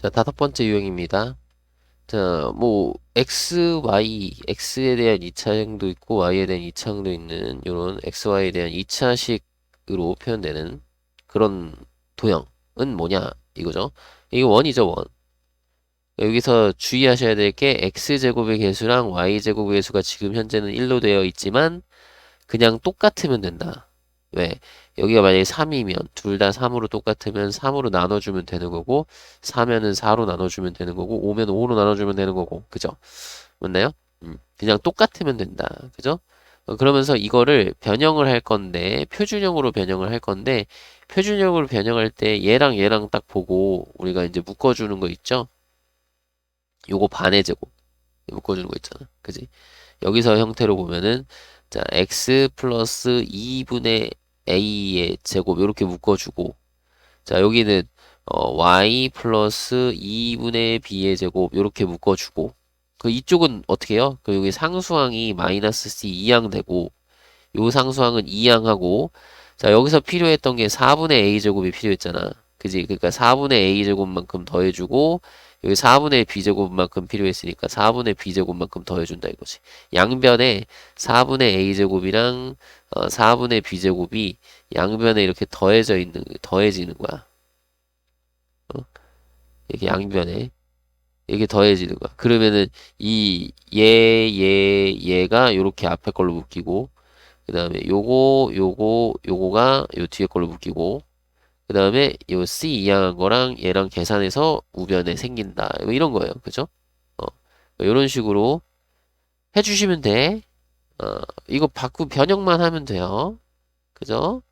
자, 다섯 번째 유형입니다. 자, 뭐, x, y, x에 대한 2차형도 있고, y에 대한 2차형도 있는, 요런 x, y에 대한 2차식으로 표현되는 그런 도형은 뭐냐, 이거죠. 이게 원이죠, 원. 여기서 주의하셔야 될 게, x제곱의 개수랑 y제곱의 개수가 지금 현재는 1로 되어 있지만, 그냥 똑같으면 된다. 왜? 여기가 만약에 3이면 둘 다 3으로 똑같으면 3으로 나눠주면 되는 거고 4면은 4로 나눠주면 되는 거고 5면 5로 나눠주면 되는 거고 그죠? 맞나요? 음, 그냥 똑같으면 된다. 그죠? 어, 그러면서 이거를 변형을 할 건데 표준형으로 변형을 할 건데 표준형으로 변형할 때 얘랑 얘랑 딱 보고 우리가 이제 묶어주는 거 있죠? 요거 반의 제곱 묶어주는 거 있잖아. 그지? 여기서 형태로 보면은 자 x 플러스 2분의 a의 제곱 이렇게 묶어주고 자 여기는 어, y 플러스 2분의 b의 제곱 이렇게 묶어주고 그 이쪽은 어떻게 해요? 그 여기 상수항이 마이너스 c 2항 되고 요 상수항은 2항하고 자 여기서 필요했던 게 4분의 a 제곱이 필요했잖아 그지? 그러니까 4분의 a 제곱만큼 더해주고 여기 4분의 b제곱만큼 필요했으니까 4분의 b제곱만큼 더해준다 이거지. 양변에 4분의 a제곱이랑 어, 4분의 b제곱이 양변에 이렇게 더해져 있는, 더해지는 거야. 어? 이렇게 양변에. 이게 더해지는 거야. 그러면은 이 얘, 얘, 얘가 요렇게 앞에 걸로 묶이고 그 다음에 요거, 요거, 요거가 요 뒤에 걸로 묶이고 그 다음에 요 C 이항한 거랑 얘랑 계산해서 우변에 생긴다. 뭐 이런 거예요. 그죠? 어, 이런 식으로 해주시면 돼. 어, 이거 바꾸 변형만 하면 돼요. 그죠?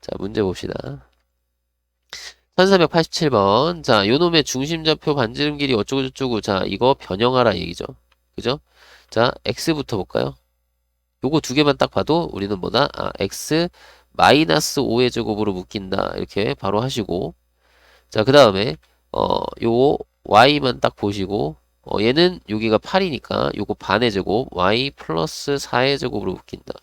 자, 문제 봅시다. 1487번. 자, 요 놈의 중심좌표 반지름 길이 어쩌고저쩌고. 자, 이거 변형하라 얘기죠. 그죠? 자, x부터 볼까요? 요거 두 개만 딱 봐도 우리는 뭐다? 아, x 마이너스 5의 제곱으로 묶인다. 이렇게 바로 하시고. 자, 그 다음에, 어, 요거 y만 딱 보시고, 어, 얘는 여기가 8이니까 요거 반의 제곱, y 플러스 4의 제곱으로 묶인다.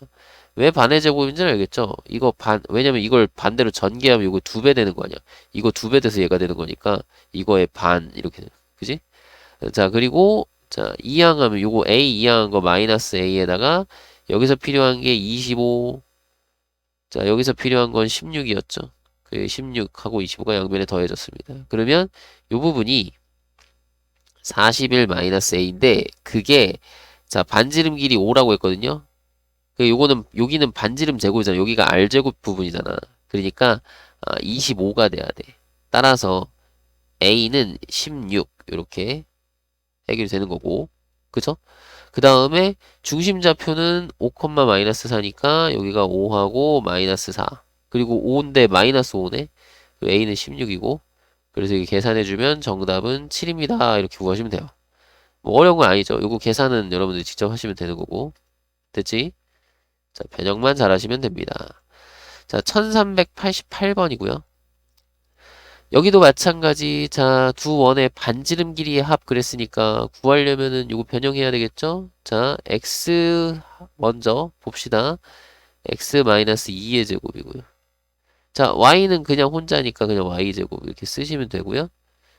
왜 반의 제곱인지 알겠죠? 이거 반, 왜냐면 이걸 반대로 전개하면 이거 두 배 되는 거 아니야? 이거 두 배 돼서 얘가 되는 거니까, 이거의 반, 이렇게, 그지? 자, 그리고, 자, 이항하면 요거 a 이항한 거 마이너스 a에다가, 여기서 필요한 게 25, 자, 여기서 필요한 건 16이었죠. 그 16하고 25가 양변에 더해졌습니다. 그러면 이 부분이 41-a인데 그게 자, 반지름 길이 5라고 했거든요. 그 요거는 여기는 반지름 제곱이잖아. 여기가 r제곱 부분이잖아. 그러니까 25가 돼야 돼. 따라서 a는 16 이렇게 해결이 되는 거고. 그죠? 그 다음에 중심좌표는 5, 마이너스 4니까 여기가 5하고 마이너스 4. 그리고 5인데 마이너스 5네. a는 16이고. 그래서 이게 계산해주면 정답은 7입니다. 이렇게 구하시면 돼요. 뭐 어려운 건 아니죠. 이거 계산은 여러분들이 직접 하시면 되는 거고. 됐지? 자, 변형만 잘하시면 됩니다. 자, 1388번이고요. 여기도 마찬가지. 자, 두 원의 반지름 길이의 합 그랬으니까 구하려면은 이거 변형해야 되겠죠? 자, x 먼저 봅시다. x-2의 제곱이고요. 자, y는 그냥 혼자니까 그냥 y제곱 이렇게 쓰시면 되고요.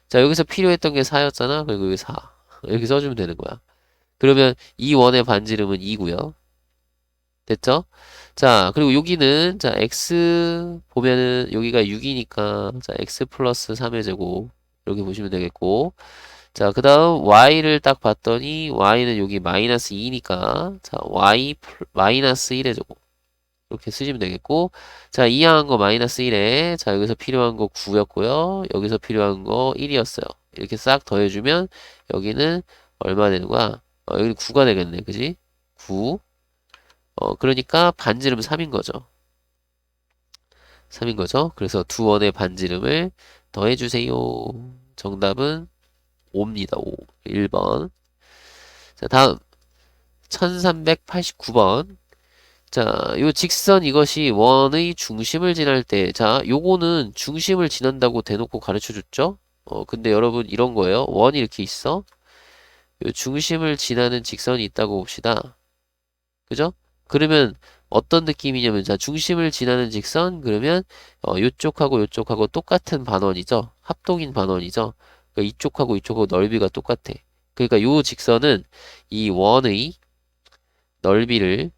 자, 여기서 필요했던 게 4였잖아. 그리고 여기 4. 이렇게 써주면 되는 거야. 그러면 이 원의 반지름은 2고요. 됐죠? 자, 그리고 여기는, 자, x 보면은 여기가 6이니까, 자, x 플러스 3의 제곱. 이렇게 보시면 되겠고. 자, 그 다음 y를 딱 봤더니, y는 여기 마이너스 2니까, 자, y 마이너스 1의 제곱. 이렇게 쓰시면 되겠고. 자, 이항한 거 마이너스 1에, 자, 여기서 필요한 거 9였고요. 여기서 필요한 거 1이었어요. 이렇게 싹 더해주면, 여기는 얼마 되는 거야? 어, 여기는 9가 되겠네. 그지? 9. 어, 그러니까 반지름 3인 거죠. 3인 거죠. 그래서 두 원의 반지름을 더해주세요. 정답은 5입니다. 5. 1번. 자, 다음. 1389번. 자, 요 직선 이것이 원의 중심을 지날 때, 자, 요거는 중심을 지난다고 대놓고 가르쳐 줬죠? 어, 근데 여러분 이런 거예요. 원이 이렇게 있어. 요 중심을 지나는 직선이 있다고 봅시다. 그죠? 그러면 어떤 느낌이냐면 자 중심을 지나는 직선 그러면 어, 요쪽하고 요쪽하고 똑같은 반원이죠. 합동인 반원이죠. 그러니까 이쪽하고 이쪽하고 넓이가 똑같아. 그러니까 요 직선은 이 원의 넓이를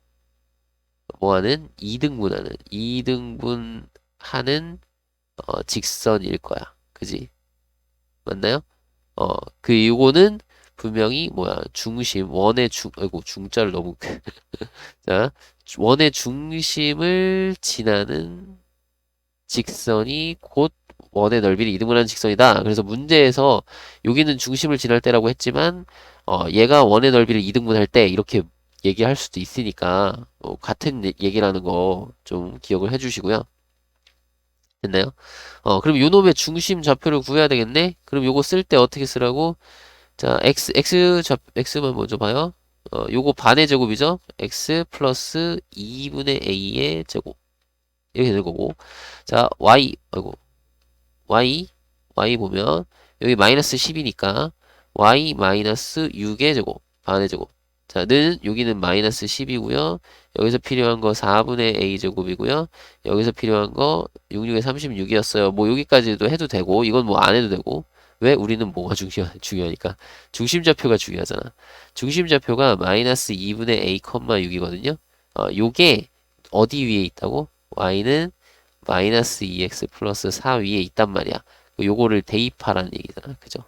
뭐하는 2등분하는 2등분하는 어, 직선일 거야. 그지? 맞나요? 어, 그 요거는 분명히 뭐야 중심 원의 중 아이고 중자를 너무 자 원의 중심을 지나는 직선이 곧 원의 넓이를 이등분 하는 직선이다. 그래서 문제에서 여기는 중심을 지날 때라고 했지만 어, 얘가 원의 넓이를 이등분할 때 이렇게 얘기할 수도 있으니까 어, 같은 얘- 얘기라는 거 좀 기억을 해주시고요. 됐나요? 어, 그럼 요 놈의 중심 좌표를 구해야 되겠네? 그럼 요거 쓸 때 어떻게 쓰라고? 자, x, x 좌, x만 먼저 봐요. 어, 요거 반의 제곱이죠? x 플러스 2분의 a의 제곱. 이렇게 될 거고. 자, y, 아이고, y, y 보면, 여기 마이너스 10이니까, y 마이너스 6의 제곱, 반의 제곱. 자, 는, 여기는 마이너스 10이고요. 여기서 필요한 거 4분의 a 제곱이고요. 여기서 필요한 거 66에 36이었어요. 뭐 여기까지도 해도 되고, 이건 뭐 안 해도 되고. 왜? 우리는 뭐가 중요, 중요하니까. 중심좌표가 중요하잖아. 중심좌표가 마이너스 2분의 a, 6이거든요. 어, 요게 어디 위에 있다고? y는 마이너스 2x 플러스 4 위에 있단 말이야. 요거를 대입하라는 얘기잖아. 그죠?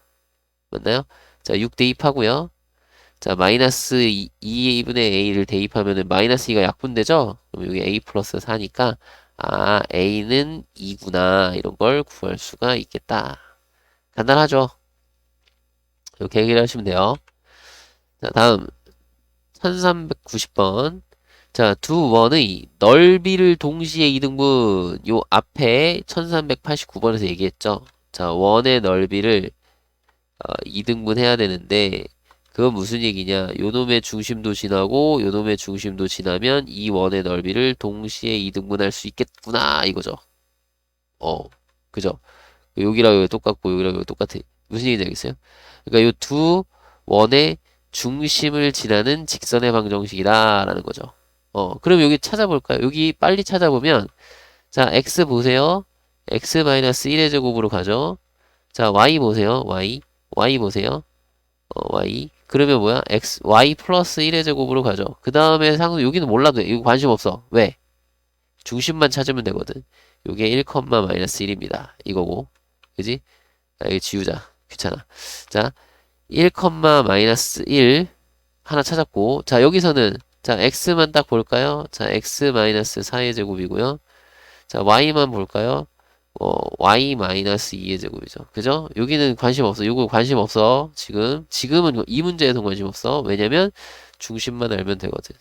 맞나요? 자, 6 대입하고요. 자, 마이너스 2, 2분의 a를 대입하면은 마이너스 2가 약분되죠? 그럼 여기 a 플러스 4니까 아, a는 2구나. 이런 걸 구할 수가 있겠다. 간단하죠? 이렇게 얘기를 하시면 돼요. 자, 다음 1390번. 자, 두 원의 넓이를 동시에 이등분. 요 앞에 1389번에서 얘기했죠. 자, 원의 넓이를 어, 이등분 해야 되는데 그건 무슨 얘기냐? 요놈의 중심도 지나고 요놈의 중심도 지나면 이 원의 넓이를 동시에 이등분할 수 있겠구나 이거죠. 어, 그죠? 여기랑 여기 똑같고 여기랑 여기 똑같아. 무슨 얘기인지 알겠어요? 그러니까 요두 원의 중심을 지나는 직선의 방정식이다라는 거죠. 어, 그럼 여기 찾아볼까요? 여기 빨리 찾아보면 자, x 보세요. x-1의 제곱으로 가죠. 자, y 보세요. y. y 보세요. 어, y. 그러면 뭐야? x, y 플러스 1의 제곱으로 가죠. 그 다음에 상수, 여기는 몰라도 돼. 이거 관심 없어. 왜? 중심만 찾으면 되거든. 요게 1, 마이너스 1입니다. 이거고. 그지? 아, 이거 지우자. 귀찮아. 자, 1, 마이너스 1 하나 찾았고. 자, 여기서는 자, x만 딱 볼까요? 자, x 마이너스 4의 제곱이고요. 자, y만 볼까요? 어, y 마이너스 2의 제곱이죠. 그죠? 여기는 관심 없어. 요거 관심 없어. 지금. 지금은 이 문제에서 관심 없어. 왜냐면 중심만 알면 되거든.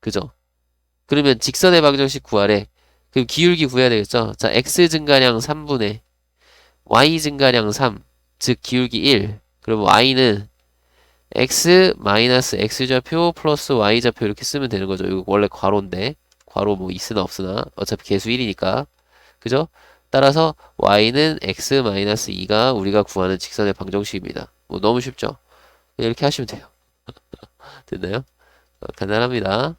그죠? 그러면 직선의 방정식 구하래. 그럼 기울기 구해야 되겠죠? 자, x 증가량 3분의 y 증가량 3. 즉 기울기 1. 그럼 y는 x 마이너스 x좌표 플러스 y좌표 이렇게 쓰면 되는 거죠. 이거 원래 괄호인데 괄호 뭐 있으나 없으나 어차피 개수 1이니까 그죠? 따라서 y는 x 마이너스 2가 우리가 구하는 직선의 방정식입니다. 뭐 너무 쉽죠? 이렇게 하시면 돼요. 됐나요? 어, 간단합니다.